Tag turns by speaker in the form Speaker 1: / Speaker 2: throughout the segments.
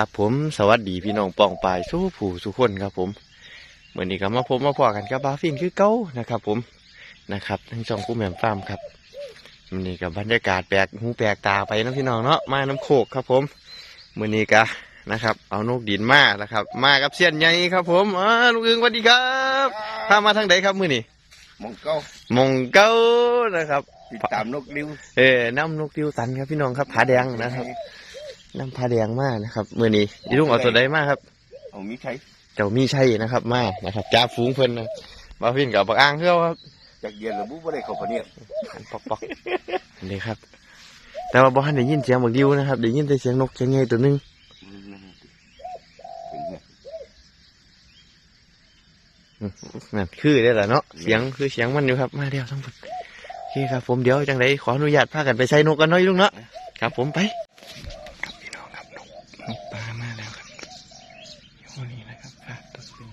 Speaker 1: ครับผมสวัสดีพี่น้องปองปายสู้ผู้สุกคนครับผมเมื่อนี้ก็มาพบมาพอกันกับบาฟินคือเก้านะครับ ผมนะครับทั้งช่องกู้แหม่มฟาร์มครับมื่อนี้กับบรรยากาศแปลกหูแปลกตาไปนะพี่น้องเนาะมาน้ำโคกครับ ผมมื่อนี้ก็นะครับ เอานกดินมานะครับ มากับเสี้ยนใหญ่ครับ ผมอ่าลุงอึงสวัสดีครับพามาทางไหนครับมื่อนี้
Speaker 2: มองเก้าม
Speaker 1: งเก้านะครับ
Speaker 2: ติดตามนกริ้ว
Speaker 1: เออน้ำนกดิวตันครับพี่น้องครับผาแดงนะครับ น้ำผาแดงมากนะครับมื่อนี้อีลุงเอาตัวใดมาครับ
Speaker 2: เอามีใช้
Speaker 1: เจ้ามีชัยนะครับ มานะครับจ้าฝูงเพิ่นนะบาฟินกับบักอ่างเขี้ยวครับ
Speaker 2: จากเย็นระบุว่าได้เข้าพะเนี่ย
Speaker 1: อันปอกปอกนี่ครับ แต่ว่าบ่ทันได้ยินเสียงบักดิวนะครับได้ยินแต่เสียงนกเสียงใหญ่ตัวหนึงนั่นคือได้แหละเนาะเสียงคือเสียงมันอยู่ครับ มาเดียวทั้งหมดโอเคครับ ผมเดี๋ยวจังไดขออนุญาตพากันไปใส่นกกันหน้อยลุงเนาะครับ ผมไปครับพี่น้องครับนกนกปลามาแล้วครับอยู่นี่นะครับปลาตัวนึง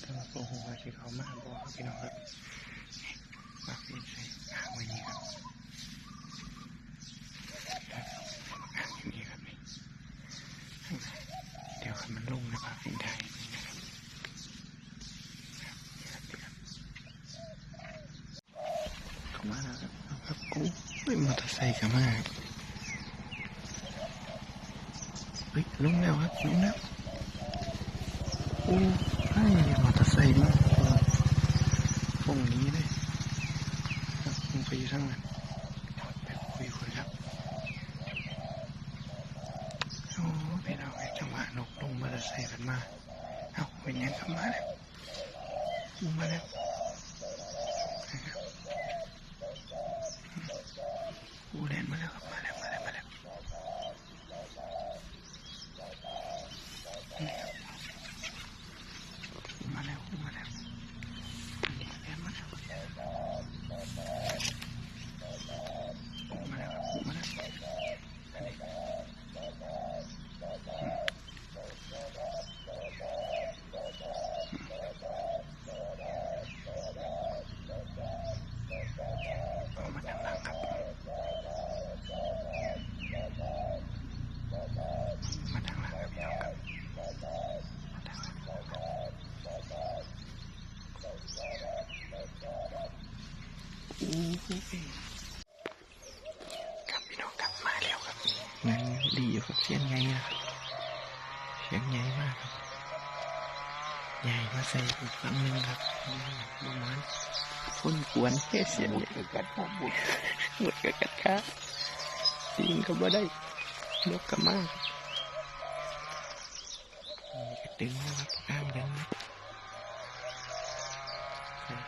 Speaker 1: สำหรับโอ้โหที่เขามาบอกครับพี่น้องครับฝากพี่ใส่อ่างไว้นี่ครับอ่างอยู่นี่ครับนี่ข้างในเดี๋ยวให้มันลงนะฝากพี่ได้นี่นะครับครับนี่ครับเข้ามาแล้วครับเอาครับกูเฮ้ยมอเตอร์ไซค์เข้ามาครับเฮ้ยลงแล้วครับลงแล้วโอ้ให้มอเตอร์ไซค์มาพวกนี้เลยครับลงไปอยู่ทางนั้นไปคุยคนครับโอ้ไปเอาไอ้จังหวะนกลงมอเตอร์ไซค์กันมาเอาเป็นยังครับมาแล้วลงมาแล้วนะครับโอ้แลนมาแล้วครับมาแล้วมาแล้วมาแล้วนี่ครับ มาแล้วมาแล้วนี่แอนมาแล้วมาแล้วมาแล้วอันนี้เอามาทางหลังครับมาทางหลังครับพี่น้องครับมาทางหลัง ครับพี่น้องกลับมาแล้วครับนั่งดีอยู่ครับเสียงใหญ่นะครับเสียงใหญ่มากครับใหญ่มาใส่อีกฝั่งหนึ่งครับดูมันคนกวนแค่เสียงใหญ่
Speaker 2: กัดผมบุด
Speaker 1: หมดกับกัดขาตีนก็บ่ได้นกก็มากนี่ก็ดึงนะครับอ้างดึงนะดึง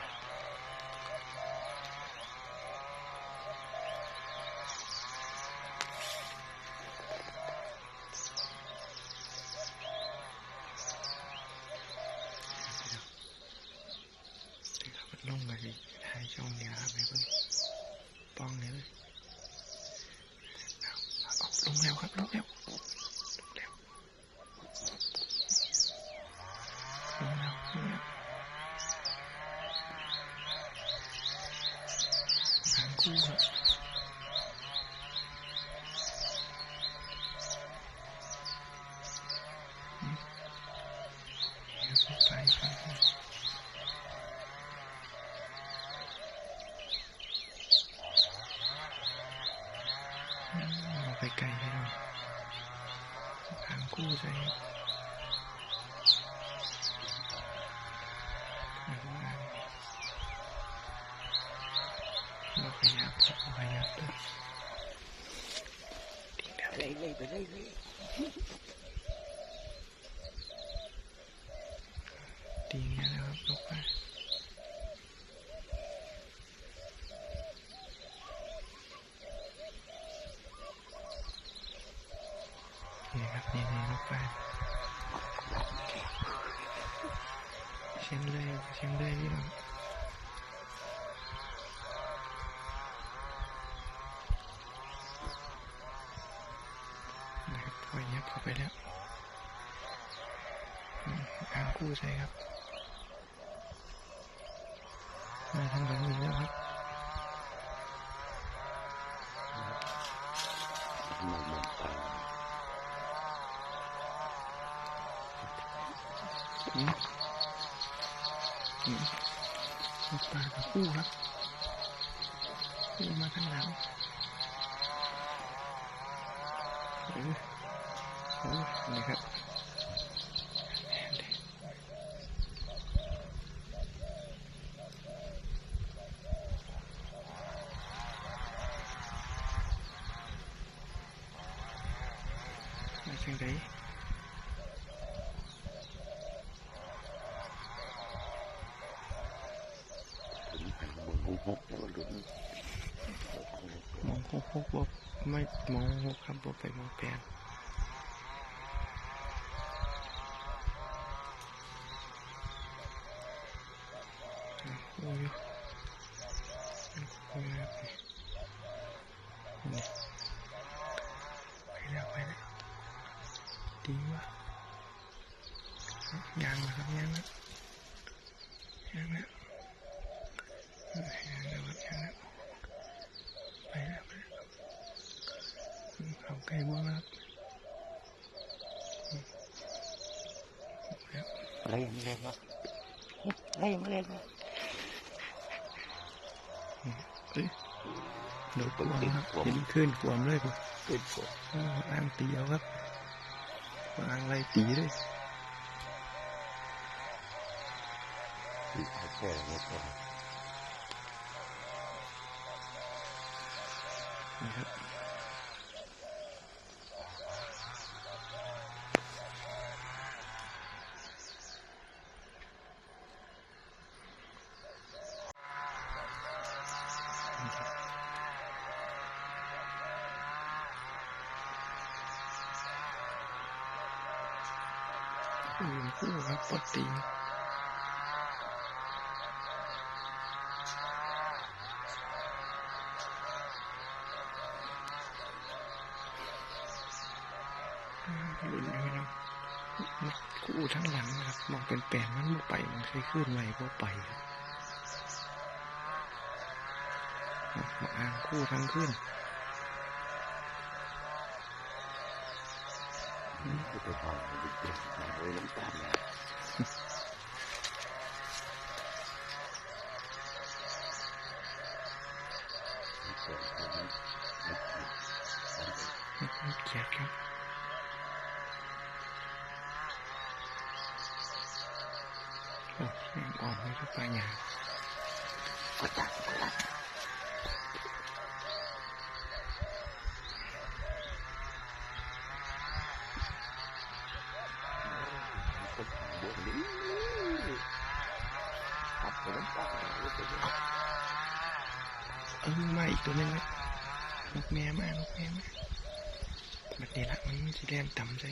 Speaker 1: ครับมันลงมาสิท้ายช่องนี้ครับให้เพิ่งป้องเลยเลยเอาเอาลงแล้วครับลงแล้วลงแล้วลงแล้วลงแล้วหางคู่ครับอืมเดี๋ยวไปไปไปอืมเอาไปไกลให้หน่อยหางคู่ใส่ หางคู่เรา เข้าไปแล้วกลางคู่ใช่ครับ มาทางหลังหนึ่งแล้วครับ
Speaker 2: นี่นี่
Speaker 1: ปลาคู่ครับ มาทางหลัง นี่ครับมาจังได
Speaker 2: ถึงหันบนหกหกแล้วก็หลุด
Speaker 1: มองหกหกบไม่มองหกครับบไปมองแปด โอ้ยโอ้ยนี่ไปแล้วไปแล้วดีวะยางมาครับยางนะย โดดกวมครับเห็นขึ้นกวมเลยครับ
Speaker 2: เกิดปวด
Speaker 1: อ้าวอ่างตีเอาครับอ่างไรตีเลย
Speaker 2: ติดแค่นี้ก็
Speaker 1: นี่ครับ อืมคู่ครับปลดตีนอืมลุ้นอยู่เนะมันคู่ทั้งหลังนะครับมองเป็นแปลนมันบ่ไป มันเคยขึ้นไหวบ่ไปครับมาอ่างคู่ทั้งขึ้น
Speaker 2: จะไปทำอะไรเจ็บมาไว้น้ำตาลนะเกิดอะไรนะ
Speaker 1: เกียดครับโอ้แม่งอ่อนไม่ทุกปลาหยา
Speaker 2: ก็จับก็จับก็ทำบนนี้ตัดไปน้ำตาลรู้สึกว่า
Speaker 1: เออ มาอีกตัวหนึงนะนกแม่มานกแม่มาบัดนี้ละมันสิแล่นต่ำใจ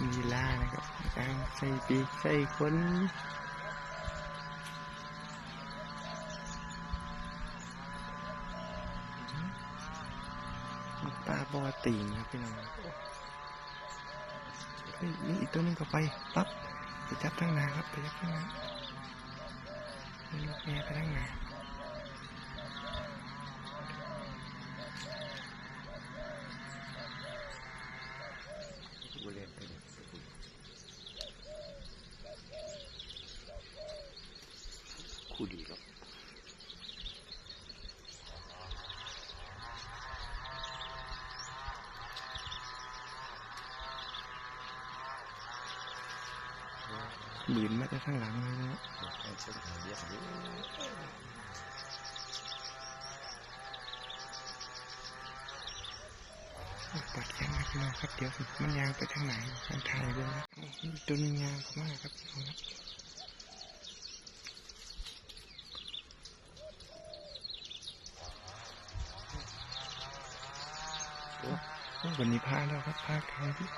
Speaker 1: มีล่านะครับการใส่ปีกใส่คนปลาบอตีนครับพี่น้องเฮ้ยนี่อีกตัวนึงก็ไปปั๊บไปจับทั้งนาครับไปจับทั้งนานี่ลูกแม่ไปทั้งนา
Speaker 2: กูเล่นไปเนี่ย คู่ดีครับ
Speaker 1: บืนมาจากข้างหลังเลยนะ
Speaker 2: เนทางเยอะนี้
Speaker 1: ปัดแขนมาพี่น้อครับ เดี๋ยวมันยางไปทางไหนมันถ่ายเรื่องนะตัวหนึงยางเข้ามาครับพี่น้องครับโอ้โอ้ วันนี้พาแล้วครับพาใครพี่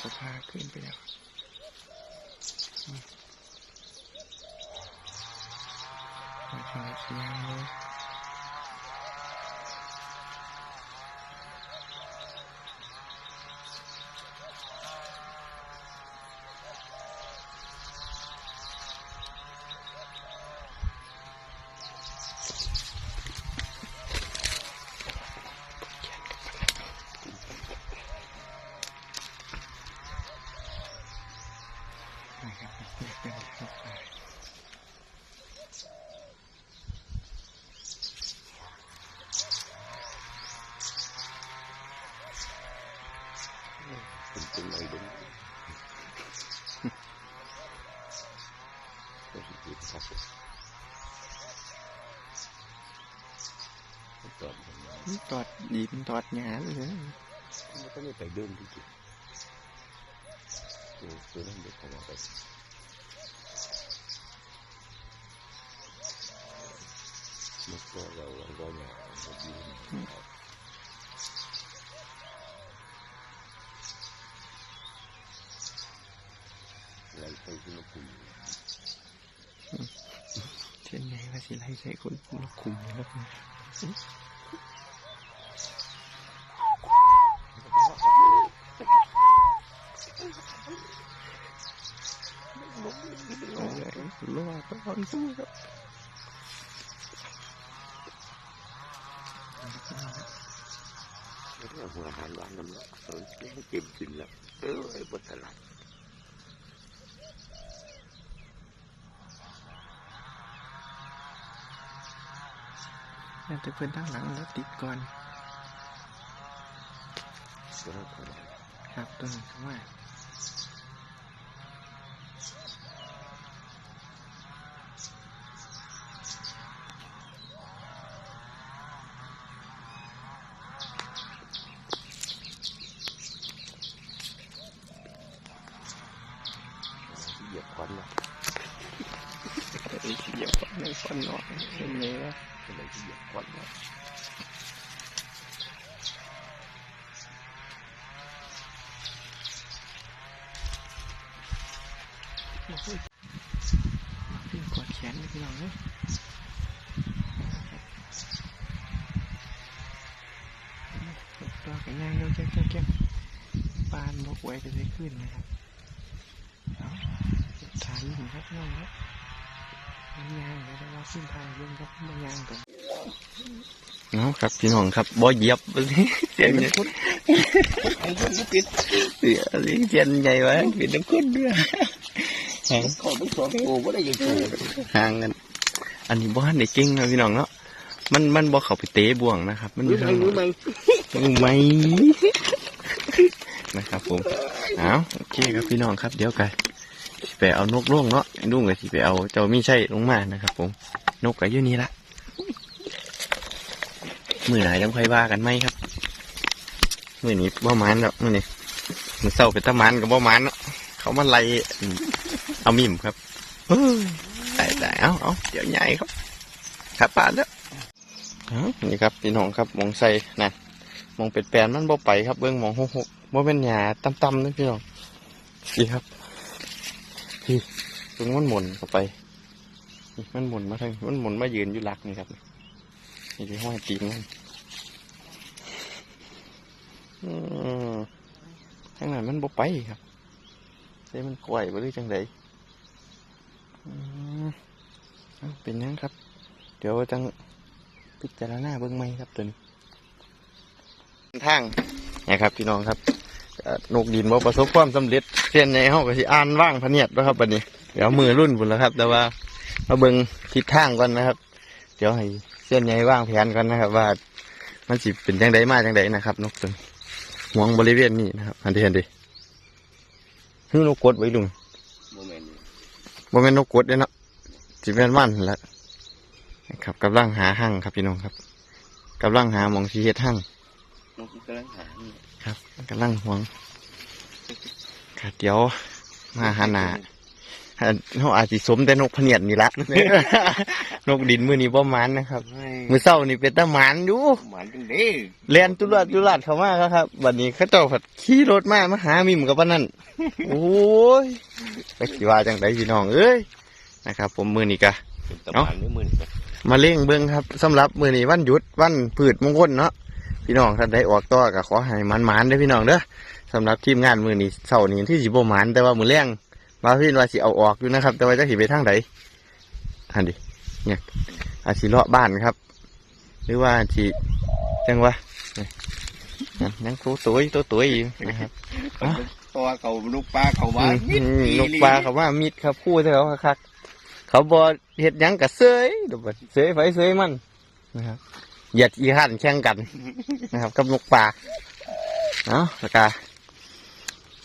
Speaker 1: ก็พาขึ้นไปแล้วอืมมาทางเสียงเลยนะครับเรียกเป็นลูกปลา
Speaker 2: เป็นเป็นอะไรบ้าง ก็คือคิดครับตอนนั้น
Speaker 1: มันตอดดินตอดหญ้าเลยนะ
Speaker 2: มันก็ไม่ไปเดินที่จุดตัวตัวนั้นเด็กขนาดไปมันก็เราเราก็เนี่ยเรายืนไล่ไปที่มาคุย
Speaker 1: เช่น ใส่คนคุมแล้วกันรอดตอนสู้ครับ
Speaker 2: หัวหารหวานน้ำละเออไม่เก็บกินแล้วเออไอ้บทสลัด
Speaker 1: น่าจะเพื่อนตั้งหลังแล้วติดก่อน
Speaker 2: ตัวนั้นคนละ
Speaker 1: ครับต้นคำว่า
Speaker 2: เหยียบควันละ
Speaker 1: ไอ้เสียบในฟันหน่อยเป็นไงวะ
Speaker 2: อะไรที่เหยียบควันละ
Speaker 1: พี่กดแขนพี่น้องเลยตัวกันย่างเร็วแจ๊กแจ๊กแจ๊กปานบกไว้จะได้ขึ้นนะครับเอาทานหินครับน้องครับมันย่างแล้วเราขึ้นทางเรื่องครับมันย่างกันเอาครับพี่น้องครับบ่เหยียบเลยเสียงเนี่ย
Speaker 2: ไอ้คนก็ปิด
Speaker 1: เสียเสียงเสียงใหญ่วะเป็นน้ำข้นด้วย
Speaker 2: ขอไม่สอนโอ้ก็ได้ยังโง่
Speaker 1: ห่างกันอันนี้บ้านได้เก่งนะพี่น้องเนาะมันมันบ่เข้าไปเตะบ่วงนะครับ มันอ
Speaker 2: มื
Speaker 1: ยู่
Speaker 2: อไหม
Speaker 1: ทาง
Speaker 2: มือไหม
Speaker 1: มือไหมนะครับผมเอาโอเคครับพี่น้องครับเดี๋ยวกันสิไปเอานกล่วงเนาะลุงกับสิไปเอาเจ้ามีใช่ลงมานะครับ ผม นกก็อยู่นี่ละมือไหนต้องค่อยว่ากันไหมครับมือนี้บ่หมันแล้วมือนี้มือเศร้าเป็นตะมันกับบ่หมันเนาะเขามาไล่อืม เอามิมครับเฮ้ยได้ได้เอาเอาเดี๋ยวใหญ่ครับขับปาดแล้วเอานี่ครับพี่น้องครับมองใส่นะมองเป็ดแปลนมันบ่ไปครับเบื้องมองหกหกบ่เป็นหยาต่ำๆนะพี่น้องนี่ครับพี่ตรงมันหมุนเข้าไปนี่มันหมุนมาทางมันหมุนมายืนอยู่หลักนี่ครับนี่ที่ห้อยตีนมันอืมทางนั้นมันบ่ไปครับใช่มันกล้วยบ่หรือจังไดอืม เอาเป็นหยังครับ เดี๋ยวจังพิจารณาเบื้องใหม่ครับตัวนี้ทางนะครับพี่น้องครับเอ่อนกดินว่าประสบความสำเร็จเส้นในห้องก็สิอ่านว่างพะเนียดแล้วครับบัดนี้ เดี๋ยวมือรุ่นพุ่นแล้วครับ แต่ว่ามาเบิ่งทิศทางก่อนนะครับ เดี๋ยวให้เส้นใหญ่ว่างแผนก่อนนะครับ ว่ามันสิเป็นจังไดมาจังไดนะครับ นกตัวนี้ห่วงบริเวณนี้นะครับอันที่เห็นดิฮือนกกดไว้ลุง
Speaker 2: โมเมนต์
Speaker 1: บ่แม่นนกกดเด้เนาะสิเป็นวันนั่นแหละนะครับกำลังหาหั่งครับพี่น้องครับกำลังหาหมองสีเฮ็ดหั่ง
Speaker 2: นกกำลังหา
Speaker 1: ครับกำลังห่วงครับเดี๋ยวมาหาหนา
Speaker 3: อ่า เขาอาจสิสมแต่นกพะเนียดนี่ละ นกดินมือนี้บ่หมันนะครับ มือเศร้านี่เป็นตะหมันอยู่
Speaker 2: หมันจังเด้
Speaker 3: เรียนตุลาดตุลาดเข้ามาแล้วครับวันนี้เขาเจ้าผัดขี่รถมามาหามิมกับปานนั่นโอ้ยไปขี่ว่าจังไดพี่น้องเอ้ยนะครับ ผมมือนี้กะ
Speaker 2: เป็นตะ
Speaker 3: เอ้า
Speaker 2: หมันนี่มือนี่ก็
Speaker 3: มาเล่งเบิ้งครับสำหรับมือนี้วันหยุดวันพืชมงคลเนาะพี่น้องท่านได้ออกต่อก็ขอให้มันมันๆเด้อพี่น้องเด้อสำหรับทีมงานมือนี้เสาร์นี้ที่สิบ่หมันแต่ว่ามือแรง มาพี่ว่าสิเอาออกอยู่นะครับ แต่ว่าจะสิไปทางใดอันดิเนี่ยอาจสิเลาะบ้านครับ หรือว่าสิจังวะเนี่ยยังตัวตัวตัวตัวอยู่นะครับ
Speaker 2: ตัวเก่าลูกปลาเขาว่า
Speaker 3: อืม
Speaker 2: มิด
Speaker 3: อืม
Speaker 2: อี
Speaker 3: นก
Speaker 2: ห
Speaker 3: ปลาเขาว่ามิดครับคู่เท่าคักๆเขาบอเห็ดหยังกับเสยดูบัดเสยไฟเสยมันนะครับเหยียดอีหันแข่งกันนะครับ กับนกปลาเนาะแล้วก็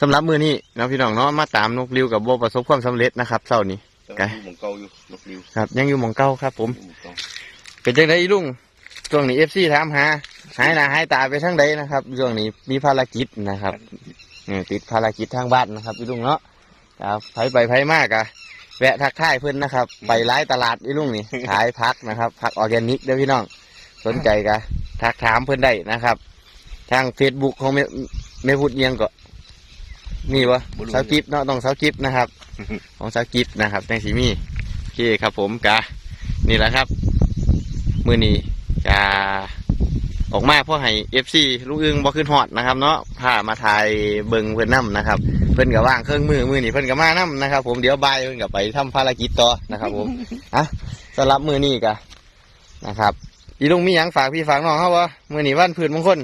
Speaker 3: สำหรับมือนี้เนาะพี่น้องเนาะมาตามนกริวกับโบประสบความสำเร็จนะครับเศร้านี้ ไก่
Speaker 2: อยู่หมองเก่าอยู่นกริว
Speaker 3: ครับ ยังอยู่หมองเก้าครับ ผม
Speaker 2: อยู่หองเก่า
Speaker 3: เป็นจังไดอีลุงช่วงนี้เอฟซีถามหาหายหน้าหายตาไปทางใดนะครับช่วงนี้มีภารกิจนะครับเออติดภารกิจทางบ้านนะครับอีลุงเนาะครับไผไปไผมากอะแวะทักทายเพื่อนนะครับ ไปร้ายตลาดอีลุงนี่ ขายพักนะครับพักออร์แกนิกเด้อพี่น้อง สนใจกะทักถามเพื่อนได้นะครับ ทางเฟซบุ๊กของแม่แม่พูดเอียงก็ มีวะสาวกิฟเนาะต้องสาวกิฟนะครับ ของสาวกิฟนะครับแตงสีมีโอเคครับ ผมกะนี่แหละครับมือนี้จะออกมาเพื่อให้เอฟซีลูกอึงบ่ขึ้นฮอดนะครับเนาะพามาถ่ายเบิงเพื่อนน้ำนะครับ เพื่อนกับว่างเครื่องมือมือนี่เพื่อนกับมาน้ำนะครับ ผมเดี๋ยวบ่ายเพื่อนกับไปทำภารกิจต่อนะครับ ผมอะสำหรับมือนี้กะนะครับอีลุงมีหยังฝากพี่ฝากน้องเขาวะมือนี้วันพืชมงคล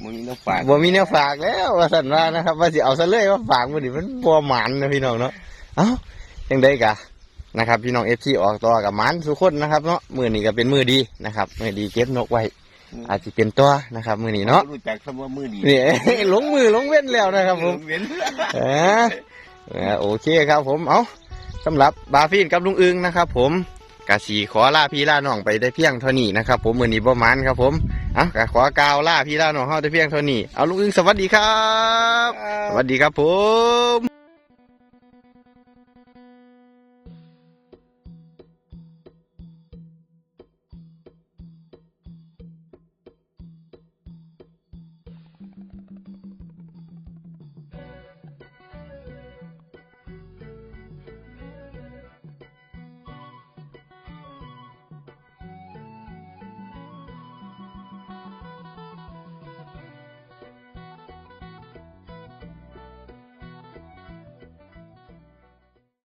Speaker 2: โอ้ยมึงนี่น้องปลา
Speaker 3: บ่มีแนวฝากแล้วว่าสันว่านะครับ ว่าสิเอาซะเลยว่าฝากมือนี้มันบ่หมันนะพี่น้องเนาะเอ้ายังได้กะนะครับ พี่น้องเอฟซีออกต่อกับหมันทุกคนนะครับเนาะมือนี้ก็เป็นมือดีนะครับมือดีเก็บนกไว้ อาจจะเป็นตัวนะครับ มือนี้เนาะ
Speaker 2: รู้จักคำว่ามือดี
Speaker 3: นี่ หลงมือหลงเว้นแล้วนะครับผม
Speaker 2: เว้น
Speaker 3: เออเออโอเคครับผมเอาสำหรับบาฟินกับลุงอึงนะครับ ผม กะสีขอลาพี่ลาน้องไปได้เพียงเท่านี้นะครับผมมือนี้ประมาณครับผมเอากะขอกล่าวลาพี่ลาน้องเฮาได้เพียงเท่านี้เอาลุงอึงสวัสดีครับ สวัสดีครับผม